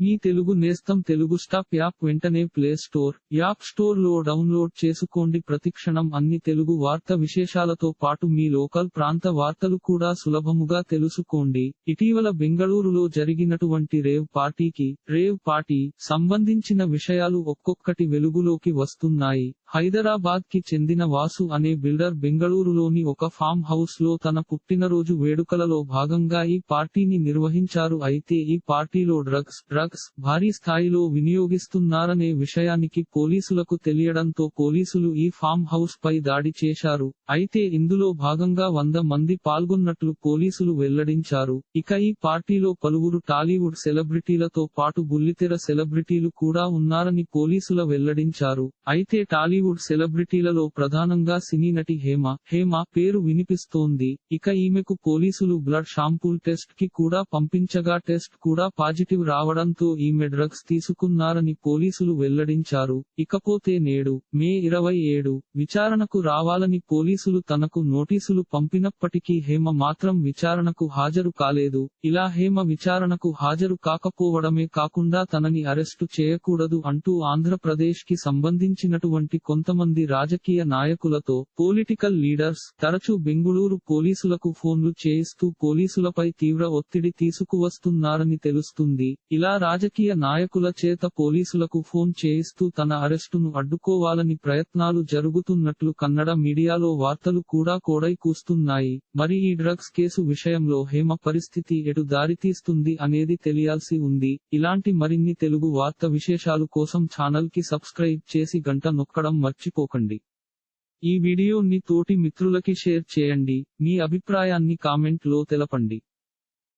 మీ తెలుగు నేస్తం Telugu stop app వెంటనే play store app స్టోర్లో డౌన్లోడ్ చేసుకోండి. ప్రతిక్షణం అన్ని తెలుగు వార్త విశేషాలతో పాటు మీ లోకల్ ప్రాంత వార్తలు కూడా సులభముగా తెలుసుకోండి. ఇటీవల బెంగళూరులో జరిగినటువంటి రేవ్ పార్టీకి రేవ్ పార్టీ సంబంధించిన విషయాలు ఒక్కొక్కటి వెలుగులోకి వస్తున్నాయి. హైదరాబాద్కి చెందిన వాసు అనే బిల్డర్ బెంగళూరులోని ఒక ఫామ్ హౌస్లో తన పుట్టినరోజు వేడుకలలో భాగంగా ఈ పార్టీని నిర్వహించారు. అయితే ఈ పార్టీలో డ్రగ్స్ డ్రగ్స్ భారీ స్థాయిలో వినియోగిస్తున్నారనే విషయానికి పోలీసులకు తెలియడంతో పోలీసులు ఈ ఫామ్ హౌస్ పై దాడి చేశారు. అయితే ఇందులో భాగంగా వంద మంది పాల్గొన్నట్లు పోలీసులు వెల్లడించారు. ఇక ఈ పార్టీలో పలువురు టాలీవుడ్ సెలబ్రిటీలతో పాటు బుల్లితెర సెలబ్రిటీలు కూడా ఉన్నారని పోలీసుల వెల్లడించారు. అయితే టాలీవుడ్ సెలబ్రిటీలలో ప్రధానంగా సినీ నటి హేమ హేమ పేరు వినిపిస్తోంది. ఇక ఈమెకు పోలీసులు బ్లడ్ షాంపూల్ టెస్ట్కి కూడా పంపించగా టెస్ట్ కూడా పాజిటివ్ రావడంతో ఈమె డ్రగ్స్ తీసుకున్నారని పోలీసులు వెల్లడించారు. ఇకపోతే నేడు మే ఇరవై ఏడు విచారణకు రావాలని పోలీసులు తనకు నోటీసులు పంపినప్పటికీ హేమ మాత్రం విచారణకు హాజరు కాలేదు. ఇలా హేమ విచారణకు హాజరు కాకపోవడమే కాకుండా తనని అరెస్టు చేయకూడదు అంటూ ఆంధ్రప్రదేశ్కి సంబంధించినటువంటి కొంతమంది రాజకీయ నాయకులతో పొలిటికల్ లీడర్స్ తరచూ బెంగుళూరు పోలీసులకు ఫోన్లు చేయిస్తూ పోలీసులపై తీవ్ర ఒత్తిడి తీసుకువస్తున్నారని తెలుస్తుంది. ఇలా రాజకీయ నాయకుల చేత పోలీసులకు ఫోన్ చేయిస్తూ తన అరెస్టును అడ్డుకోవాలని ప్రయత్నాలు జరుగుతున్నట్లు కన్నడ మీడియాలో వార్తలు కూడా కోడై కూస్తున్నాయి. మరి ఈ డ్రగ్స్ కేసు విషయంలో హేమ పరిస్థితి ఎటు దారితీస్తుంది అనేది తెలియాల్సి ఉంది. ఇలాంటి మరిన్ని తెలుగు వార్త విశేషాలు కోసం ఛానల్కి సబ్స్క్రైబ్ చేసి గంట నొక్కడం మర్చిపోకండి. ఈ వీడియోని తోటి మిత్రులకి షేర్ చేయండి. మీ అభిప్రాయాన్ని కామెంట్లో తెలపండి.